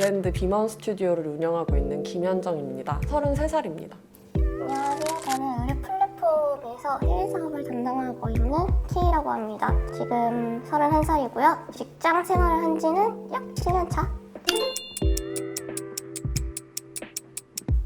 브랜드 비먼 스튜디오를 운영하고 있는 김현정입니다. 33살입니다. 안녕하세요. 저는 의류 플랫폼에서 해외 사업을 담당하고 있는 K라고 합니다. 지금 31살이고요. 직장 생활을 한 지는 약 7년 차.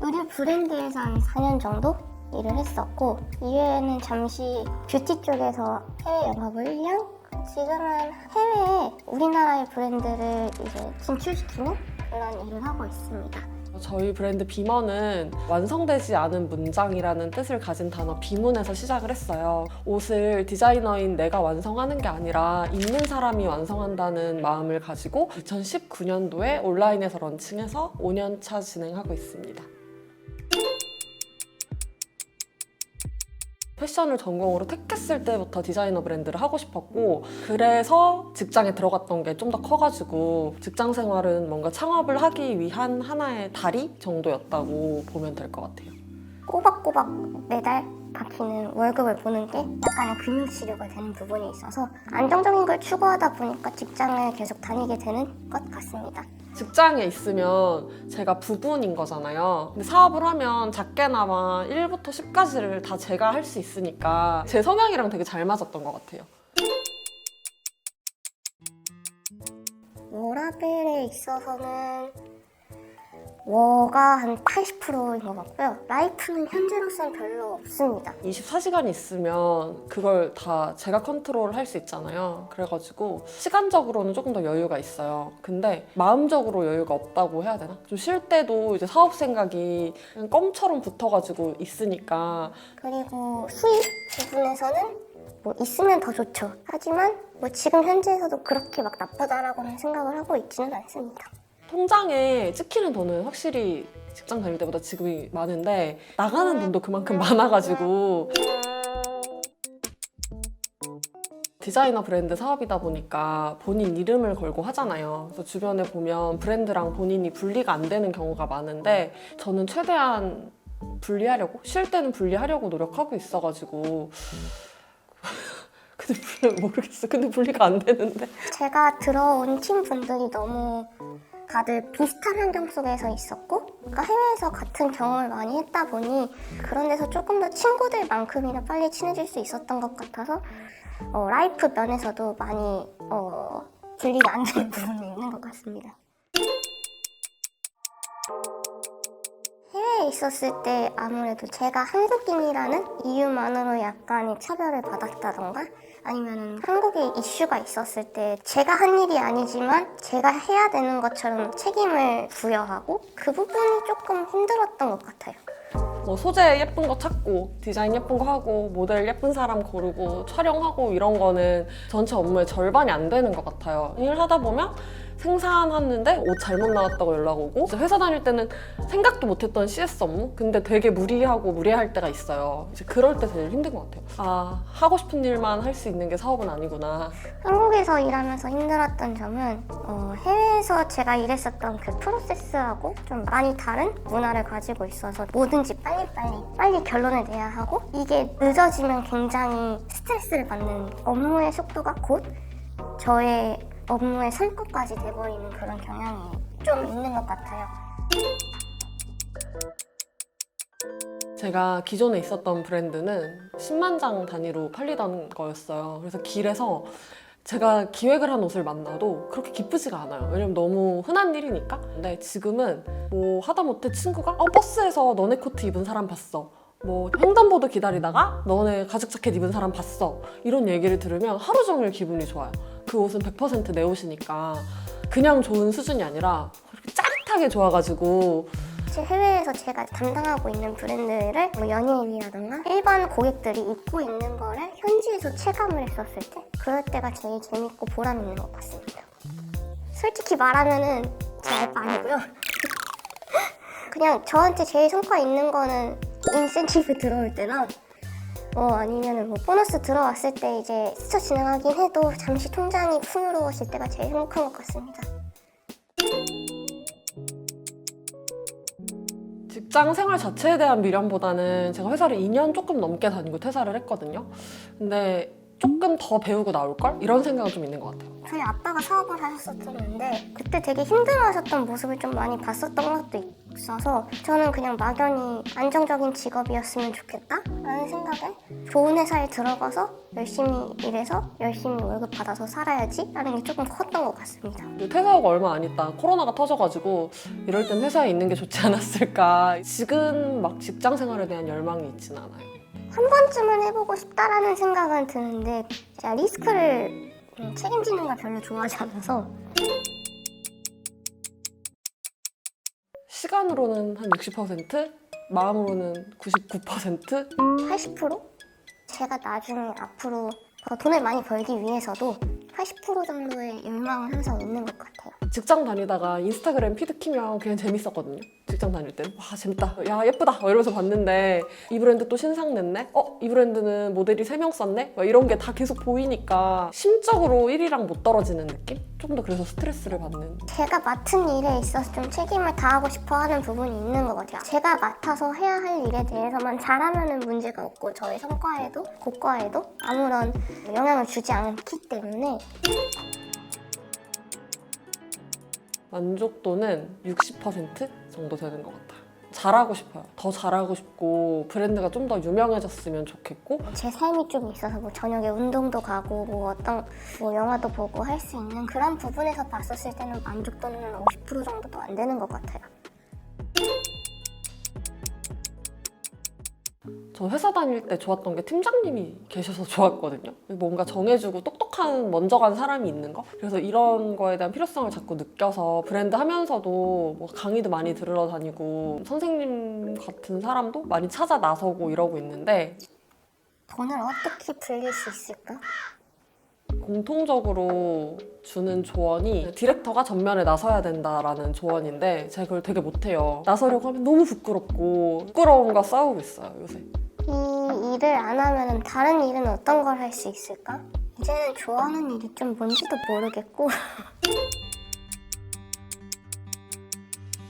의류 브랜드에서 한 4년 정도 일을 했었고 이외에는 잠시 뷰티 쪽에서 해외 영업을 1년 지금은 해외에 우리나라의 브랜드를 이제 진출시키는 그런 일을 하고 있습니다. 저희 브랜드 비먼은 완성되지 않은 문장이라는 뜻을 가진 단어 비문에서 시작을 했어요. 옷을 디자이너인 내가 완성하는 게 아니라 입는 사람이 완성한다는 마음을 가지고 2019년도에 온라인에서 런칭해서 5년 차 진행하고 있습니다. 패션을 전공으로 택했을 때부터 디자이너 브랜드를 하고 싶었고 그래서 직장에 들어갔던 게 좀 더 커가지고 직장 생활은 뭔가 창업을 하기 위한 하나의 다리 정도였다고 보면 될 것 같아요. 꼬박꼬박 매달 바뀌는 월급을 보는 게 약간의 금융 치료가 되는 부분이 있어서 안정적인 걸 추구하다 보니까 직장을 계속 다니게 되는 것 같습니다. 직장에 있으면 제가 부분인 거잖아요. 근데 사업을 하면 작게나마 1부터 10까지를 다 제가 할 수 있으니까 제 성향이랑 되게 잘 맞았던 것 같아요. 워라벨에 있어서는 워가 한 80%인 것 같고요. 라이프는 현재로서는 별로 없습니다. 24시간이 있으면 그걸 다 제가 컨트롤 할 수 있잖아요. 그래가지고 시간적으로는 조금 더 여유가 있어요. 근데 마음적으로 여유가 없다고 해야 되나? 좀 쉴 때도 이제 사업 생각이 그냥 껌처럼 붙어가지고 있으니까 그리고 수입 부분에서는 뭐 있으면 더 좋죠. 하지만 뭐 지금 현재에서도 그렇게 막 나쁘다라고는 생각을 하고 있지는 않습니다. 통장에 찍히는 돈은 확실히 직장 다닐 때보다 지금이 많은데 나가는 돈도 그만큼 많아가지고 디자이너 브랜드 사업이다 보니까 본인 이름을 걸고 하잖아요. 그래서 주변에 보면 브랜드랑 본인이 분리가 안 되는 경우가 많은데 저는 최대한 분리하려고 쉴 때는 분리하려고 노력하고 있어가지고 근데 모르겠어. 근데 분리가 안 되는데 제가 들어온 팀 분들이 너무 다들 비슷한 환경 속에서 있었고 그러니까 해외에서 같은 경험을 많이 했다 보니 그런 데서 조금 더 친구들만큼이나 빨리 친해질 수 있었던 것 같아서 어, 라이프 면에서도 많이 어, 분리가 안 되는 부분이 있는 것 같습니다. 있었을 때 아무래도 제가 한국인이라는 이유만으로 약간의 차별을 받았다던가 아니면 한국에 이슈가 있었을 때 제가 한 일이 아니지만 제가 해야 되는 것처럼 책임을 부여하고 그 부분이 조금 힘들었던 것 같아요. 뭐 소재 예쁜 거 찾고 디자인 예쁜 거 하고 모델 예쁜 사람 고르고 촬영하고 이런 거는 전체 업무의 절반이 안 되는 것 같아요. 일하다 보면 생산하는데 옷 잘못 나왔다고 연락 오고 회사 다닐 때는 생각도 못했던 CS 업무 근데 되게 무리하고 무리할 때가 있어요. 이제 그럴 때 제일 힘든 것 같아요. 아 하고 싶은 일만 할 수 있는 게 사업은 아니구나. 한국에서 일하면서 힘들었던 점은 어, 해외에서 제가 일했었던 그 프로세스하고 좀 많이 다른 문화를 가지고 있어서 뭐든지 빨리빨리 빨리 결론을 내야 하고 이게 늦어지면 굉장히 스트레스를 받는 업무의 속도가 곧 저의 업무의 성과까지 돼버리는 그런 경향이 좀 있는 것 같아요. 제가 기존에 있었던 브랜드는 10만 장 단위로 팔리던 거였어요. 그래서 길에서 제가 기획을 한 옷을 만나도 그렇게 기쁘지가 않아요. 왜냐면 너무 흔한 일이니까. 근데 지금은 뭐 하다못해 친구가 어, 버스에서 너네 코트 입은 사람 봤어. 뭐 횡단보도 기다리다가 너네 가죽 자켓 입은 사람 봤어. 이런 얘기를 들으면 하루 종일 기분이 좋아요. 그 옷은 100%내 옷이니까 그냥 좋은 수준이 아니라 짜릿하게 좋아가지고 제 해외에서 제가 담당하고 있는 브랜드를 뭐 연예인이라던가 일반 고객들이 입고 있는 거를 현지에서 체감을 했었을 때 그럴 때가 제일 재밌고 보람 있는 것 같습니다. 솔직히 말하면은 제 알바 아니고요. 그냥 저한테 제일 성과 있는 거는 인센티브 들어올 때나 어 아니면은 뭐 보너스 들어왔을 때 이제 스쳐 진행하긴 해도 잠시 통장이 풍요로워질 때가 제일 행복한 것 같습니다. 직장 생활 자체에 대한 미련보다는 제가 회사를 2년 조금 넘게 다니고 퇴사를 했거든요. 근데 조금 더 배우고 나올 걸 이런 생각은 좀 있는 것 같아요. 저희 아빠가 사업을 하셨었는데 그때 되게 힘들어하셨던 모습을 좀 많이 봤었던 것도 있어서 저는 그냥 막연히 안정적인 직업이었으면 좋겠다라는 생각에 좋은 회사에 들어가서 열심히 일해서 열심히 월급 받아서 살아야지라는 게 조금 컸던 것 같습니다. 퇴사하고 얼마 안 있다 코로나가 터져가지고 이럴 땐 회사에 있는 게 좋지 않았을까. 지금 막 직장 생활에 대한 열망이 있진 않아요. 한 번쯤은 해보고 싶다라는 생각은 드는데 제가 리스크를 음, 책임지는 걸 별로 좋아하지 않아서 시간으로는 한 60%, 마음으로는 99%? 80%? 제가 나중에 앞으로 더 돈을 많이 벌기 위해서도 80% 정도의 열망은 항상 있는 것 같아요. 직장 다니다가 인스타그램 피드 키면 그냥 재밌었거든요. 직장 다닐 때. 와, 재밌다. 야, 예쁘다. 막 이러면서 봤는데 이 브랜드 또 신상 냈네? 어, 이 브랜드는 모델이 3명 썼네? 막 이런 게 다 계속 보이니까 심적으로 1위랑 못 떨어지는 느낌? 조금 더 그래서 스트레스를 받는. 제가 맡은 일에 있어서 좀 책임을 다하고 싶어 하는 부분이 있는 것 같아요. 제가 맡아서 해야 할 일에 대해서만 잘하면 문제가 없고 저의 성과에도 고과에도 아무런 영향을 주지 않기 때문에 만족도는 60% 정도 되는 것 같아요. 잘하고 싶어요. 더 잘하고 싶고 브랜드가 좀 더 유명해졌으면 좋겠고 제 삶이 좀 있어서 뭐 저녁에 운동도 가고 뭐 어떤 뭐 영화도 보고 할 수 있는 그런 부분에서 봤었을 때는 만족도는 50% 정도도 안 되는 것 같아요. 저 회사 다닐 때 좋았던 게 팀장님이 계셔서 좋았거든요. 뭔가 정해주고 똑똑한 먼저 간 사람이 있는 거. 그래서 이런 거에 대한 필요성을 자꾸 느껴서 브랜드 하면서도 뭐 강의도 많이 들으러 다니고 선생님 같은 사람도 많이 찾아 나서고 이러고 있는데 돈을 어떻게 불릴 수 있을까? 공통적으로 주는 조언이 디렉터가 전면에 나서야 된다라는 조언인데 제가 그걸 되게 못해요. 나서려고 하면 너무 부끄럽고 부끄러움과 싸우고 있어요 요새. 이 일을 안 하면 다른 일은 어떤 걸 할 수 있을까? 이제는 좋아하는 일이 좀 뭔지도 모르겠고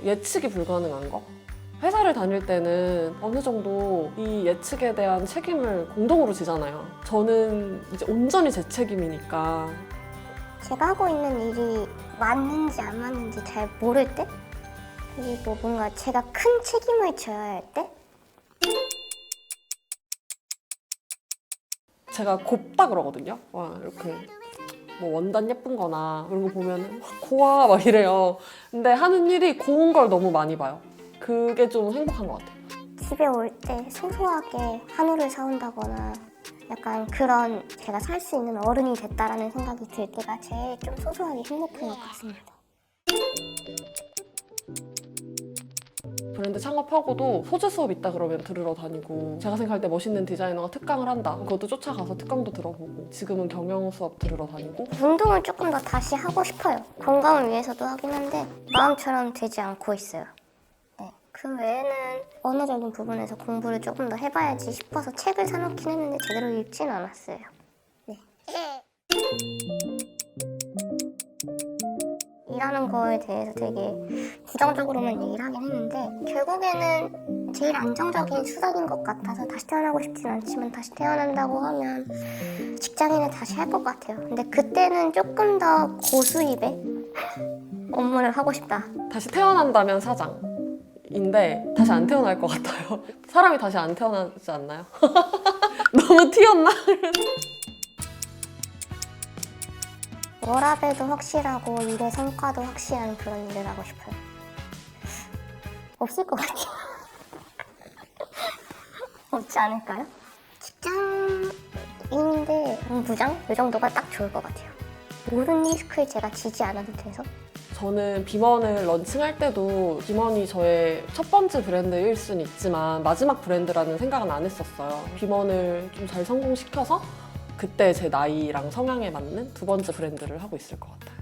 예측이 불가능한 거. 회사를 다닐 때는 어느 정도 이 예측에 대한 책임을 공동으로 지잖아요. 저는 이제 온전히 제 책임이니까 제가 하고 있는 일이 맞는지 안 맞는지 잘 모를 때 그리고 뭔가 제가 큰 책임을 져야 할 때 제가 곱다 그러거든요. 와 이렇게 뭐 원단 예쁜 거나 그런 거 보면 와 고와 막 이래요. 근데 하는 일이 고운 걸 너무 많이 봐요. 그게 좀 행복한 것 같아요. 집에 올 때 소소하게 한우를 사온다거나 약간 그런 제가 살 수 있는 어른이 됐다라는 생각이 들 때가 제일 좀 소소하게 행복한 것 같습니다. 브랜드 창업하고도 소재 수업 있다 그러면 들으러 다니고 제가 생각할 때 멋있는 디자이너가 특강을 한다 그것도 쫓아가서 특강도 들어보고 지금은 경영 수업 들으러 다니고 운동을 조금 더 다시 하고 싶어요. 건강을 위해서도 하긴 한데 마음처럼 되지 않고 있어요. 네. 그 외에는 정도 부분에서 공부를 조금 더 해봐야지 싶어서 책을 사놓긴 했는데 제대로 읽진 않았어요. 네. 일하는 거에 대해서 되게 부정적으로만 얘기를 하긴 했는데 결국에는 제일 안정적인 수단인 것 같아서 다시 태어나고 싶진 않지만 다시 태어난다고 하면 직장인을 다시 할 것 같아요. 근데 그때는 조금 더 고수입의 업무를 하고 싶다. 다시 태어난다면 사장 인데 다시 안 태어날 것 같아요. 사람이 다시 안 태어나지 않나요? 너무 튀었나? 워라밸도 확실하고 일의 성과도 확실한 그런 일을 하고 싶어요. 없을 것 같아요. 없지 않을까요? 직장인인데 부장? 이 정도가 딱 좋을 것 같아요. 모든 리스크를 제가 지지 않아도 돼서 저는 비먼을 런칭할 때도 비먼이 저의 첫 번째 브랜드 일 수는 있지만 마지막 브랜드라는 생각은 안 했었어요. 비먼을 좀 잘 성공시켜서 그때 제 나이랑 성향에 맞는 두 번째 브랜드를 하고 있을 것 같아요.